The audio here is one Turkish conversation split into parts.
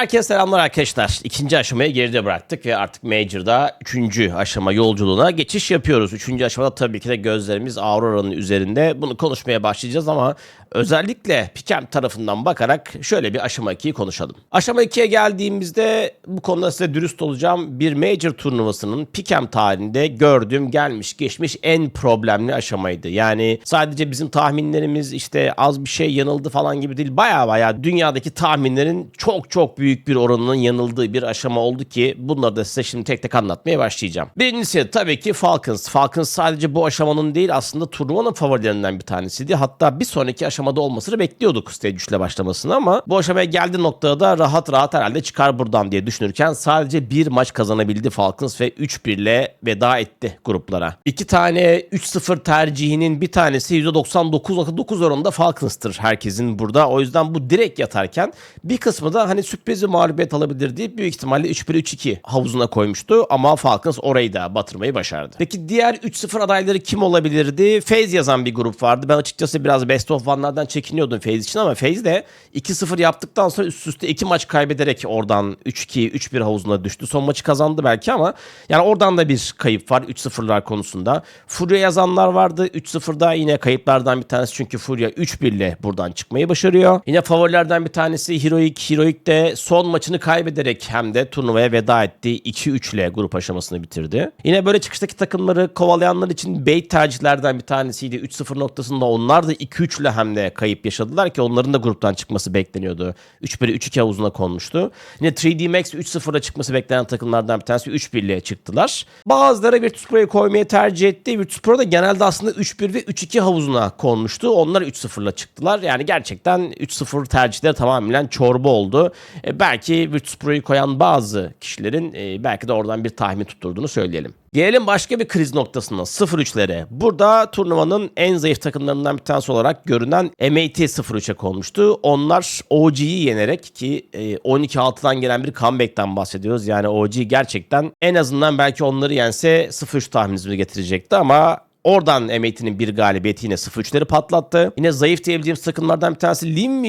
Herkese selamlar arkadaşlar. İkinci aşamayı geride bıraktık ve artık Major'da üçüncü aşama yolculuğuna geçiş yapıyoruz. Üçüncü aşamada tabii ki de gözlerimiz Aurora'nın üzerinde. Bunu konuşmaya başlayacağız ama özellikle Pikem tarafından bakarak şöyle bir aşama 2'yi konuşalım. Aşama 2'ye geldiğimizde bu konuda size dürüst olacağım. Bir Major turnuvasının Pikem tarihinde gördüğüm gelmiş geçmiş en problemli aşamaydı. Yani sadece bizim tahminlerimiz işte az bir şey yanıldı falan gibi değil. Baya baya dünyadaki tahminlerin çok çok büyük bir oranının yanıldığı bir aşama oldu ki bunları da size şimdi tek tek anlatmaya başlayacağım. Birincisi tabii ki Falcons. Falcons sadece bu aşamanın değil aslında turnuvanın favorilerinden bir tanesiydi. Hatta bir sonraki aşamada olmasını bekliyorduk stage 3 ile başlamasını ama bu aşamaya geldiği noktada da rahat rahat herhalde çıkar buradan diye düşünürken sadece bir maç kazanabildi Falcons ve 3-1 ile veda etti gruplara. İki tane 3-0 tercihinin bir tanesi %99.9 oranında Falcons'tır herkesin burada. O yüzden bu direkt yatarken bir kısmı da hani sürpriz bir mağlubiyet alabilir diye büyük ihtimalle 3-1-3-2 havuzuna koymuştu ama Falcons orayı da batırmayı başardı. Peki diğer 3-0 adayları kim olabilirdi? FaZe yazan bir grup vardı. Ben açıkçası biraz best of one'lardan çekiniyordum FaZe için ama FaZe de 2-0 yaptıktan sonra üst üste 2 maç kaybederek oradan 3-2, 3-1 havuzuna düştü. Son maçı kazandı belki ama yani oradan da bir kayıp var 3-0'lar konusunda. Furia yazanlar vardı. 3-0'da yine kayıplardan bir tanesi çünkü Furia 3-1 ile buradan çıkmayı başarıyor. Yine favorilerden bir tanesi Heroic. Heroic de son maçını kaybederek hem de turnuvaya veda etti. 2-3 ile grup aşamasını bitirdi. Yine böyle çıkıştaki takımları kovalayanlar için bait tercihlerden bir tanesiydi. 3-0 noktasında onlar da 2-3 ile hem de kayıp yaşadılar ki onların da gruptan çıkması bekleniyordu. 3-1 3-2 havuzuna konmuştu. Yine 3D Max 3-0'a çıkması beklenen takımlardan bir tanesi 3-1 ile çıktılar. Bazıları Virtus Pro'yu koymayı tercih etti. Virtus Pro da genelde aslında 3-1 ve 3-2 havuzuna konmuştu. Onlar 3-0'la çıktılar. Yani gerçekten 3-0 tercihleri tamamen çorba oldu. E, belki Virtus Pro'yu koyan bazı kişilerin e, belki de oradan bir tahmin tutturduğunu söyleyelim. Gelelim başka bir kriz noktasına 0-3'lere. Burada turnuvanın en zayıf takımlarından bir tanesi olarak görünen MAT 0-3'e konmuştu. Onlar OG'yi yenerek ki e, 12-6'dan gelen bir comeback'ten bahsediyoruz. Yani OG gerçekten en azından belki onları yense 0-3 tahminimizi getirecekti ama Oradan MAT'nin bir galibiyeti yine 0-3'leri patlattı. Yine zayıf diyebileceğimiz takımlardan bir tanesi Lim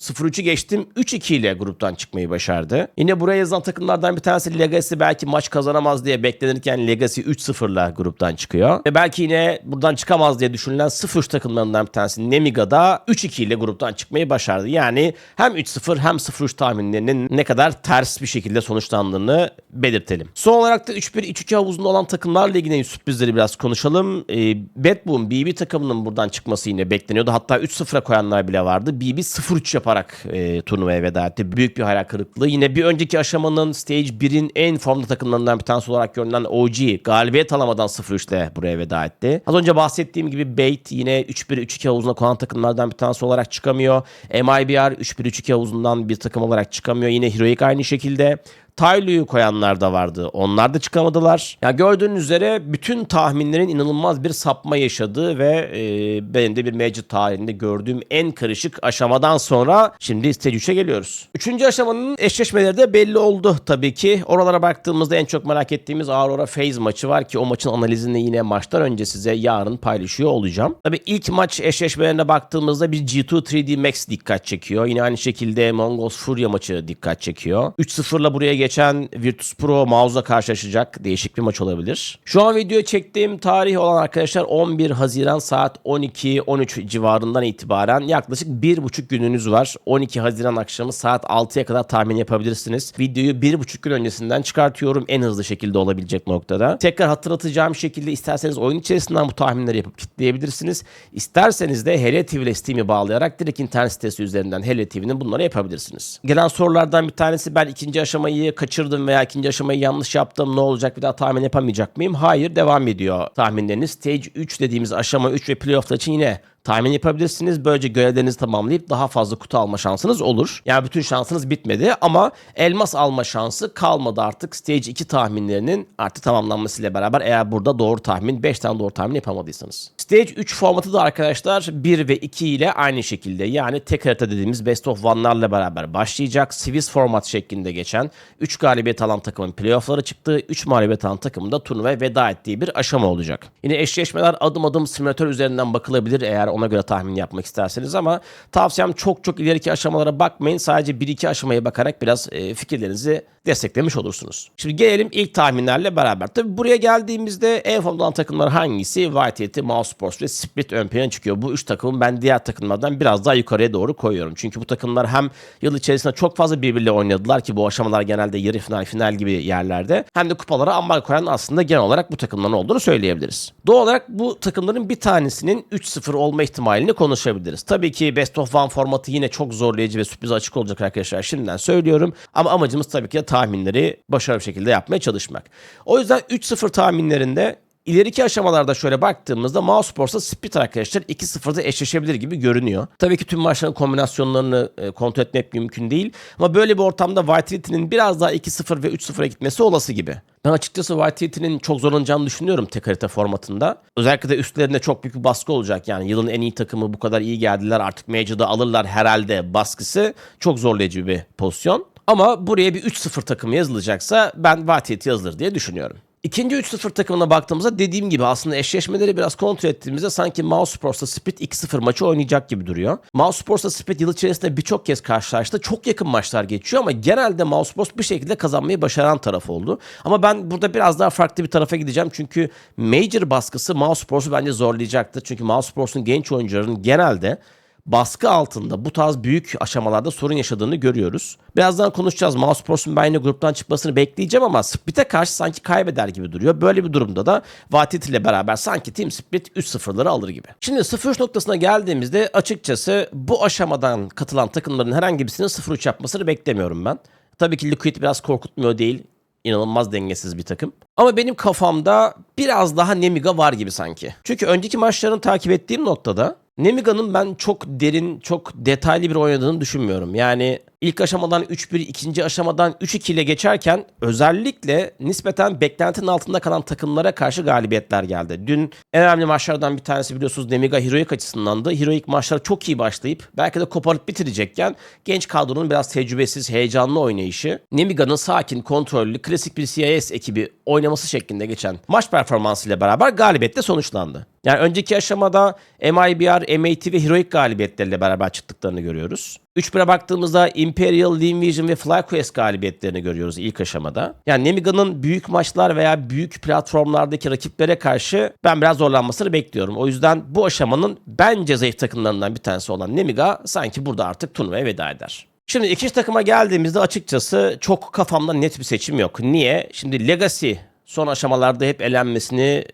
0-3'ü geçtim 3-2 ile gruptan çıkmayı başardı. Yine buraya yazılan takımlardan bir tanesi Legacy belki maç kazanamaz diye beklenirken Legacy 3-0 ile gruptan çıkıyor. Ve belki yine buradan çıkamaz diye düşünülen 0-3 takımlarından bir tanesi Nemiga da 3-2 ile gruptan çıkmayı başardı. Yani hem 3-0 hem 0-3 tahminlerinin ne kadar ters bir şekilde sonuçlandığını belirtelim. Son olarak da 3-1-3-2 havuzunda olan takımlarla ilgili sürprizleri biraz konuşalım. Ee, Bad BB takımının buradan çıkması yine bekleniyordu. Hatta 3-0'a koyanlar bile vardı. BB 0-3 yapar yaparak e, turnuvaya veda etti. Büyük bir hayal kırıklığı. Yine bir önceki aşamanın Stage 1'in en formda takımlarından bir tanesi olarak görünen OG galibiyet alamadan 0-3 ile buraya veda etti. Az önce bahsettiğim gibi Bait yine 3-1-3-2 havuzuna konan takımlardan bir tanesi olarak çıkamıyor. MIBR 3-1-3-2 havuzundan bir takım olarak çıkamıyor. Yine Heroic aynı şekilde. Taylu'yu koyanlar da vardı. Onlar da çıkamadılar. Ya gördüğünüz üzere bütün tahminlerin inanılmaz bir sapma yaşadığı ve e, benim de bir Magic tarihinde gördüğüm en karışık aşamadan sonra şimdi Stage 3'e geliyoruz. Üçüncü aşamanın eşleşmeleri de belli oldu tabii ki. Oralara baktığımızda en çok merak ettiğimiz Aurora Phase maçı var ki o maçın analizini yine maçtan önce size yarın paylaşıyor olacağım. Tabii ilk maç eşleşmelerine baktığımızda bir G2 3D Max dikkat çekiyor. Yine aynı şekilde Mongols Furia maçı dikkat çekiyor. 3-0'la buraya geçen Virtus Pro Mouse'la karşılaşacak değişik bir maç olabilir. Şu an video çektiğim tarih olan arkadaşlar 11 Haziran saat 12-13 civarından itibaren yaklaşık 1,5 gününüz var. 12 Haziran akşamı saat 6'ya kadar tahmin yapabilirsiniz. Videoyu 1,5 gün öncesinden çıkartıyorum en hızlı şekilde olabilecek noktada. Tekrar hatırlatacağım şekilde isterseniz oyun içerisinden bu tahminleri yapıp kitleyebilirsiniz. İsterseniz de Hele TV ile Steam'i bağlayarak direkt internet sitesi üzerinden Hele TV'nin bunları yapabilirsiniz. Gelen sorulardan bir tanesi ben ikinci aşamayı kaçırdım veya ikinci aşamayı yanlış yaptım ne olacak bir daha tahmin yapamayacak mıyım? Hayır devam ediyor tahminleriniz. Stage 3 dediğimiz aşama 3 ve playoff'lar için yine tahmin yapabilirsiniz. Böylece görevlerinizi tamamlayıp daha fazla kutu alma şansınız olur. Yani bütün şansınız bitmedi ama elmas alma şansı kalmadı artık. Stage 2 tahminlerinin artık tamamlanmasıyla beraber eğer burada doğru tahmin 5 tane doğru tahmin yapamadıysanız. Stage 3 formatı da arkadaşlar 1 ve 2 ile aynı şekilde yani tek harita dediğimiz best of one'larla beraber başlayacak. Swiss format şeklinde geçen 3 galibiyet alan takımın playoff'lara çıktığı 3 mağlubiyet alan takımın da turnuvaya veda ettiği bir aşama olacak. Yine eşleşmeler adım adım simülatör üzerinden bakılabilir eğer Ona göre tahmin yapmak isterseniz ama tavsiyem çok çok ileriki aşamalara bakmayın. Sadece 1-2 aşamaya bakarak biraz e, fikirlerinizi desteklemiş olursunuz. Şimdi gelelim ilk tahminlerle beraber. Tabi buraya geldiğimizde en formda takımlar hangisi? Whitehead'i, Mouse ve Split ön plana çıkıyor. Bu üç takımın ben diğer takımlardan biraz daha yukarıya doğru koyuyorum. Çünkü bu takımlar hem yıl içerisinde çok fazla birbiriyle oynadılar ki bu aşamalar genelde yarı final, final gibi yerlerde. Hem de kupalara ambar koyan aslında genel olarak bu takımların olduğunu söyleyebiliriz. Doğal olarak bu takımların bir tanesinin 3-0 olma ihtimalini konuşabiliriz. Tabii ki Best of One formatı yine çok zorlayıcı ve sürpriz açık olacak arkadaşlar şimdiden söylüyorum. Ama amacımız tabii ki de tahminleri başarılı bir şekilde yapmaya çalışmak. O yüzden 3-0 tahminlerinde İleriki aşamalarda şöyle baktığımızda Mouse Sports'ta Split arkadaşlar 2-0'da eşleşebilir gibi görünüyor. Tabii ki tüm maçların kombinasyonlarını e, kontrol etmek mümkün değil. Ama böyle bir ortamda Vitality'nin biraz daha 2-0 ve 3-0'a gitmesi olası gibi. Ben açıkçası Vitality'nin çok zorlanacağını düşünüyorum tek harita formatında. Özellikle de üstlerinde çok büyük bir baskı olacak. Yani yılın en iyi takımı bu kadar iyi geldiler artık Major'da alırlar herhalde baskısı çok zorlayıcı bir pozisyon. Ama buraya bir 3-0 takımı yazılacaksa ben Vitality yazılır diye düşünüyorum. İkinci 3-0 takımına baktığımızda dediğim gibi aslında eşleşmeleri biraz kontrol ettiğimizde sanki Mouse Sports'la Split 2-0 maçı oynayacak gibi duruyor. Mouse Sports'la Split yıl içerisinde birçok kez karşılaştı. Çok yakın maçlar geçiyor ama genelde Mouse Sports bir şekilde kazanmayı başaran taraf oldu. Ama ben burada biraz daha farklı bir tarafa gideceğim. Çünkü Major baskısı Mouse Sports'u bence zorlayacaktır. Çünkü Mouse Sports'un genç oyuncuların genelde baskı altında bu tarz büyük aşamalarda sorun yaşadığını görüyoruz. Birazdan konuşacağız. Mouse Sports'un ben yine gruptan çıkmasını bekleyeceğim ama Split'e karşı sanki kaybeder gibi duruyor. Böyle bir durumda da Vatit ile beraber sanki Team Split 3-0'ları alır gibi. Şimdi 0-3 noktasına geldiğimizde açıkçası bu aşamadan katılan takımların herhangi birisinin 0-3 yapmasını beklemiyorum ben. Tabii ki Liquid biraz korkutmuyor değil inanılmaz dengesiz bir takım. Ama benim kafamda biraz daha Nemiga var gibi sanki. Çünkü önceki maçlarını takip ettiğim noktada Nemiga'nın ben çok derin, çok detaylı bir oynadığını düşünmüyorum. Yani ilk aşamadan 3-1, ikinci aşamadan 3-2 ile geçerken özellikle nispeten beklentinin altında kalan takımlara karşı galibiyetler geldi. Dün en önemli maçlardan bir tanesi biliyorsunuz Nemiga Heroic açısındandı. Heroic maçlar çok iyi başlayıp belki de koparıp bitirecekken genç kadronun biraz tecrübesiz, heyecanlı oynayışı, Nemiga'nın sakin, kontrollü, klasik bir CIS ekibi oynaması şeklinde geçen maç performansıyla beraber galibiyetle sonuçlandı. Yani önceki aşamada MIBR, MAT ve Heroic galibiyetleriyle beraber çıktıklarını görüyoruz. 3-1'e baktığımızda Imperial, Lean Vision ve FlyQuest galibiyetlerini görüyoruz ilk aşamada. Yani Nemiga'nın büyük maçlar veya büyük platformlardaki rakiplere karşı ben biraz zorlanmasını bekliyorum. O yüzden bu aşamanın bence zayıf takımlarından bir tanesi olan Nemiga sanki burada artık turnuvaya veda eder. Şimdi ikinci takıma geldiğimizde açıkçası çok kafamda net bir seçim yok. Niye? Şimdi Legacy son aşamalarda hep elenmesini,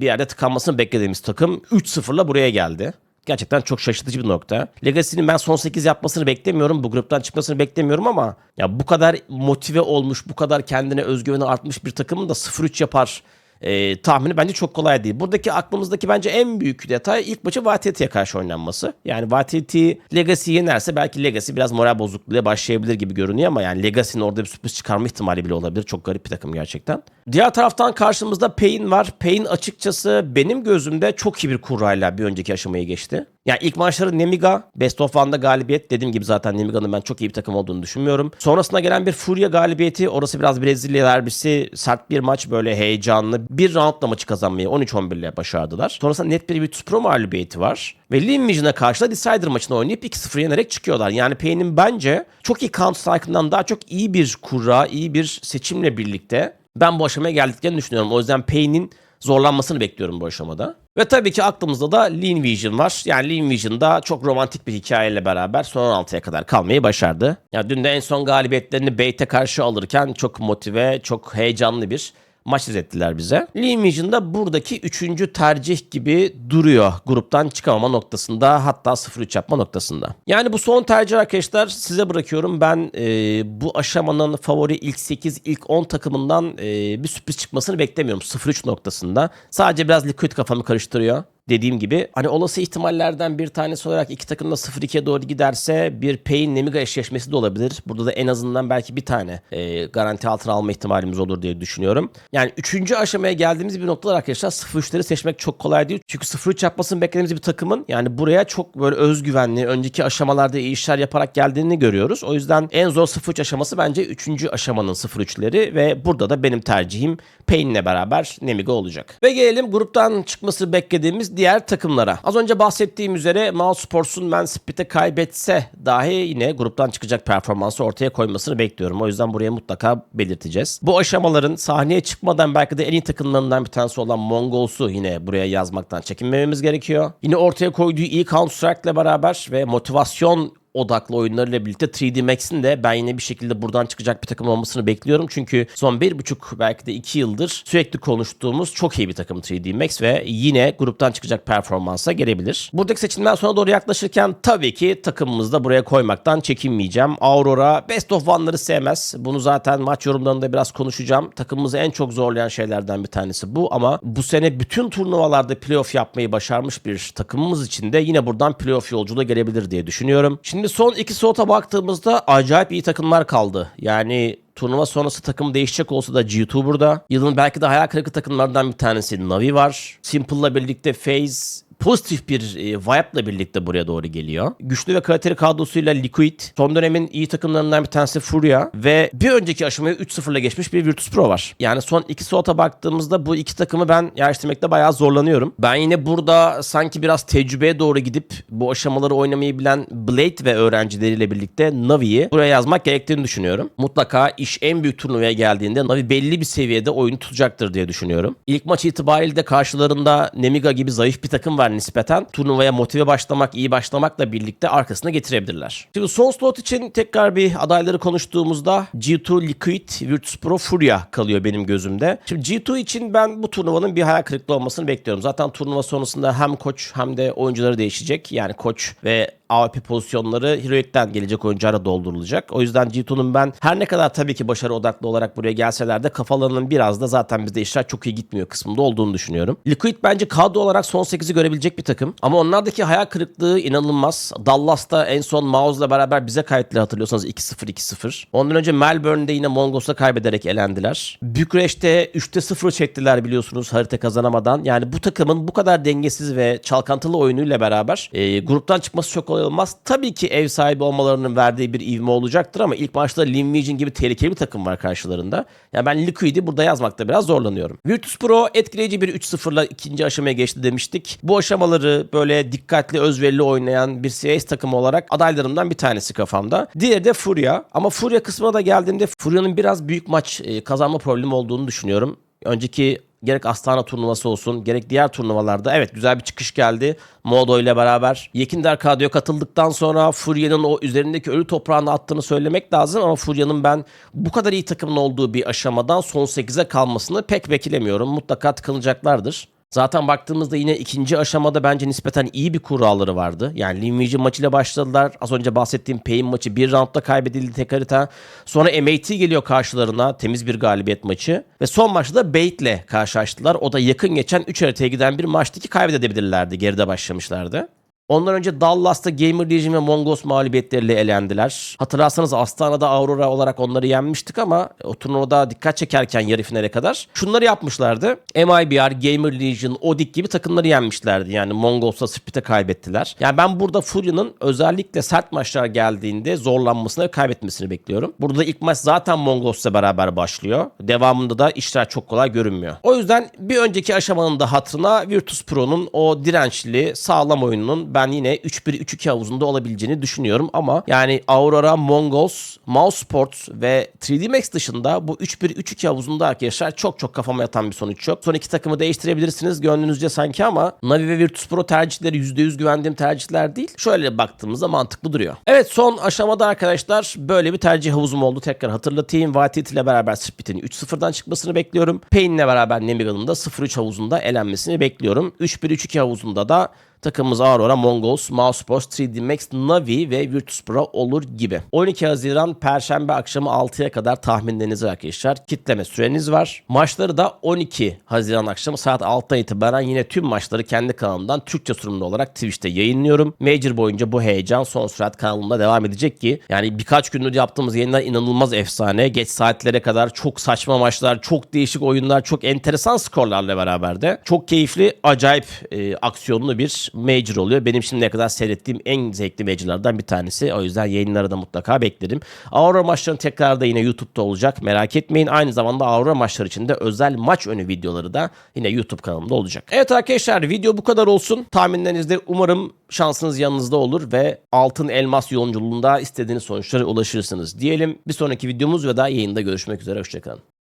bir yerde tıkanmasını beklediğimiz takım 3-0'la buraya geldi. Gerçekten çok şaşırtıcı bir nokta. Legacy'nin ben son 8 yapmasını beklemiyorum. Bu gruptan çıkmasını beklemiyorum ama ya bu kadar motive olmuş, bu kadar kendine özgüveni artmış bir takımın da 0-3 yapar e, tahmini bence çok kolay değil. Buradaki aklımızdaki bence en büyük detay ilk maçı Vatiati'ye karşı oynanması. Yani Vatiati Legacy yenerse belki Legacy biraz moral bozukluğuyla başlayabilir gibi görünüyor ama yani Legacy'nin orada bir sürpriz çıkarma ihtimali bile olabilir. Çok garip bir takım gerçekten. Diğer taraftan karşımızda Pain var. Pain açıkçası benim gözümde çok iyi bir kurrayla bir önceki aşamayı geçti. Yani ilk maçları Nemiga, Best of One'da galibiyet. Dediğim gibi zaten Nemiga'nın ben çok iyi bir takım olduğunu düşünmüyorum. Sonrasında gelen bir Furia galibiyeti. Orası biraz Brezilya derbisi. Sert bir maç böyle heyecanlı. Bir roundla maçı kazanmayı 13-11 ile başardılar. Sonrasında net bir Virtus Pro mağlubiyeti var. Ve Lean Vision'a karşı da Decider maçını oynayıp 2-0 yenerek çıkıyorlar. Yani Pain'in bence çok iyi Counter Strike'ından daha çok iyi bir kurra, iyi bir seçimle birlikte ben bu aşamaya geldiklerini düşünüyorum. O yüzden Pain'in zorlanmasını bekliyorum bu aşamada. Ve tabii ki aklımızda da Lean Vision var. Yani Lean Vision'da çok romantik bir hikayeyle beraber son 16'ya kadar kalmayı başardı. Ya dün de en son galibiyetlerini Bait'e karşı alırken çok motive, çok heyecanlı bir maç izlettiler bize. Lean Vision'da buradaki üçüncü tercih gibi duruyor gruptan çıkamama noktasında hatta 0-3 yapma noktasında. Yani bu son tercih arkadaşlar size bırakıyorum. Ben e, bu aşamanın favori ilk 8, ilk 10 takımından e, bir sürpriz çıkmasını beklemiyorum 0-3 noktasında. Sadece biraz liquid kafamı karıştırıyor dediğim gibi hani olası ihtimallerden bir tanesi olarak iki takım da 0-2'ye doğru giderse bir Pain Nemiga eşleşmesi de olabilir. Burada da en azından belki bir tane e, garanti altına alma ihtimalimiz olur diye düşünüyorum. Yani üçüncü aşamaya geldiğimiz bir noktalar arkadaşlar 0-3'leri seçmek çok kolay değil. Çünkü 0-3 yapmasını beklediğimiz bir takımın yani buraya çok böyle özgüvenli, önceki aşamalarda iyi işler yaparak geldiğini görüyoruz. O yüzden en zor 0-3 aşaması bence üçüncü aşamanın 0-3'leri ve burada da benim tercihim Pain'le beraber Nemiga olacak. Ve gelelim gruptan çıkması beklediğimiz diğer takımlara. Az önce bahsettiğim üzere Mouse Sports'un Man Split'e kaybetse dahi yine gruptan çıkacak performansı ortaya koymasını bekliyorum. O yüzden buraya mutlaka belirteceğiz. Bu aşamaların sahneye çıkmadan belki de en iyi takımlarından bir tanesi olan Mongols'u yine buraya yazmaktan çekinmememiz gerekiyor. Yine ortaya koyduğu iyi Counter Strike'le beraber ve motivasyon odaklı oyunlarıyla birlikte 3D Max'in de ben yine bir şekilde buradan çıkacak bir takım olmasını bekliyorum. Çünkü son bir buçuk belki de iki yıldır sürekli konuştuğumuz çok iyi bir takım 3D Max ve yine gruptan çıkacak performansa gelebilir. Buradaki seçimden sonra doğru yaklaşırken tabii ki takımımızı da buraya koymaktan çekinmeyeceğim. Aurora Best of One'ları sevmez. Bunu zaten maç yorumlarında biraz konuşacağım. Takımımızı en çok zorlayan şeylerden bir tanesi bu ama bu sene bütün turnuvalarda playoff yapmayı başarmış bir takımımız için de yine buradan playoff yolculuğu gelebilir diye düşünüyorum. Şimdi son iki slota baktığımızda acayip iyi takımlar kaldı. Yani turnuva sonrası takım değişecek olsa da G2 burada. Yılın belki de hayal kırıklığı takımlardan bir tanesi Navi var. Simple'la birlikte FaZe pozitif bir e, vibe'la birlikte buraya doğru geliyor. Güçlü ve kaliteli kadrosuyla Liquid, son dönemin iyi takımlarından bir tanesi Furia ve bir önceki aşamaya 3-0'la geçmiş bir Virtus Pro var. Yani son iki slota baktığımızda bu iki takımı ben yarıştırmakta bayağı zorlanıyorum. Ben yine burada sanki biraz tecrübeye doğru gidip bu aşamaları oynamayı bilen Blade ve öğrencileriyle birlikte Navi'yi buraya yazmak gerektiğini düşünüyorum. Mutlaka iş en büyük turnuvaya geldiğinde Navi belli bir seviyede oyunu tutacaktır diye düşünüyorum. İlk maç itibariyle de karşılarında Nemiga gibi zayıf bir takım var nispeten. Turnuvaya motive başlamak, iyi başlamakla birlikte arkasına getirebilirler. Şimdi son slot için tekrar bir adayları konuştuğumuzda G2 Liquid, Virtus Pro Furia kalıyor benim gözümde. Şimdi G2 için ben bu turnuvanın bir hayal kırıklığı olmasını bekliyorum. Zaten turnuva sonrasında hem koç hem de oyuncuları değişecek. Yani koç ve AWP pozisyonları Heroic'ten gelecek oyuncularla doldurulacak. O yüzden G2'nun ben her ne kadar tabii ki başarı odaklı olarak buraya gelseler de kafalarının biraz da zaten bizde işler çok iyi gitmiyor kısmında olduğunu düşünüyorum. Liquid bence kadro olarak son 8'i görebilecek bir takım. Ama onlardaki hayal kırıklığı inanılmaz. Dallas'ta en son Mouse'la beraber bize kayıtlı hatırlıyorsanız 2-0 2-0. Ondan önce Melbourne'de yine Mongos'a kaybederek elendiler. Bükreş'te 3'te 0 çektiler biliyorsunuz harita kazanamadan. Yani bu takımın bu kadar dengesiz ve çalkantılı oyunuyla beraber e, gruptan çıkması çok kolay olmaz. Tabii ki ev sahibi olmalarının verdiği bir ivme olacaktır ama ilk maçta Lin Vision gibi tehlikeli bir takım var karşılarında. Yani ben Liquid'i burada yazmakta biraz zorlanıyorum. Virtus Pro etkileyici bir 3-0'la ikinci aşamaya geçti demiştik. Bu aşamaları böyle dikkatli, özverili oynayan bir CS takımı olarak adaylarımdan bir tanesi kafamda. Diğeri de Furia. Ama Furia kısmına da geldiğimde Furia'nın biraz büyük maç e, kazanma problemi olduğunu düşünüyorum. Önceki gerek Astana turnuvası olsun gerek diğer turnuvalarda evet güzel bir çıkış geldi. Modo ile beraber. Yekinder Kadyo'ya katıldıktan sonra Furya'nın o üzerindeki ölü toprağını attığını söylemek lazım ama Furya'nın ben bu kadar iyi takımın olduğu bir aşamadan son 8'e kalmasını pek beklemiyorum. Mutlaka tıkılacaklardır. Zaten baktığımızda yine ikinci aşamada bence nispeten iyi bir kuralları vardı. Yani Linvision maçıyla başladılar. Az önce bahsettiğim Pain maçı bir roundda kaybedildi tek harita. Sonra MAT geliyor karşılarına. Temiz bir galibiyet maçı. Ve son maçta da Bait'le karşılaştılar. O da yakın geçen 3 haritaya giden bir maçtı ki kaybedebilirlerdi. Geride başlamışlardı. Ondan önce Dallas'ta Gamer Legion ve Mongos mağlubiyetleriyle elendiler. Hatırlarsanız Astana'da Aurora olarak onları yenmiştik ama o turnuvada dikkat çekerken yarı finale kadar şunları yapmışlardı. MIBR, Gamer Legion, Odik gibi takımları yenmişlerdi. Yani Mongos'la Split'e kaybettiler. Yani ben burada Furya'nın özellikle sert maçlar geldiğinde zorlanmasını ve kaybetmesini bekliyorum. Burada ilk maç zaten Mongos'la beraber başlıyor. Devamında da işler çok kolay görünmüyor. O yüzden bir önceki aşamanın da hatırına Virtus Pro'nun o dirençli, sağlam oyununun ben yine 3-1-3-2 havuzunda olabileceğini düşünüyorum ama yani Aurora, Mongols, Mouse Sports ve 3D Max dışında bu 3-1-3-2 havuzunda arkadaşlar çok çok kafama yatan bir sonuç yok. Son iki takımı değiştirebilirsiniz gönlünüzce sanki ama Navi ve Virtus Pro tercihleri %100 güvendiğim tercihler değil. Şöyle baktığımızda mantıklı duruyor. Evet son aşamada arkadaşlar böyle bir tercih havuzum oldu. Tekrar hatırlatayım. Vatit ile beraber Split'in 3-0'dan çıkmasını bekliyorum. Pain ile beraber Nemiga'nın da 0-3 havuzunda elenmesini bekliyorum. 3-1-3-2 havuzunda da Takımımız Aurora, Mongols, Mousesports, 3D Max, Navi ve Virtus Pro olur gibi. 12 Haziran Perşembe akşamı 6'ya kadar tahminlerinizi arkadaşlar. Kitleme süreniz var. Maçları da 12 Haziran akşamı saat 6'dan itibaren yine tüm maçları kendi kanalımdan Türkçe sunumlu olarak Twitch'te yayınlıyorum. Major boyunca bu heyecan son sürat kanalımda devam edecek ki yani birkaç gündür yaptığımız yayınlar inanılmaz efsane. Geç saatlere kadar çok saçma maçlar, çok değişik oyunlar, çok enteresan skorlarla beraber de çok keyifli, acayip e, aksiyonlu bir major oluyor. Benim şimdiye kadar seyrettiğim en zevkli majorlardan bir tanesi. O yüzden yayınları da mutlaka beklerim. Aurora maçları tekrar da yine YouTube'da olacak. Merak etmeyin. Aynı zamanda Aurora maçları için de özel maç önü videoları da yine YouTube kanalımda olacak. Evet arkadaşlar video bu kadar olsun. Tahminlerinizde umarım şansınız yanınızda olur ve altın elmas yolculuğunda istediğiniz sonuçlara ulaşırsınız. Diyelim bir sonraki videomuz ve daha yayında görüşmek üzere. Hoşçakalın.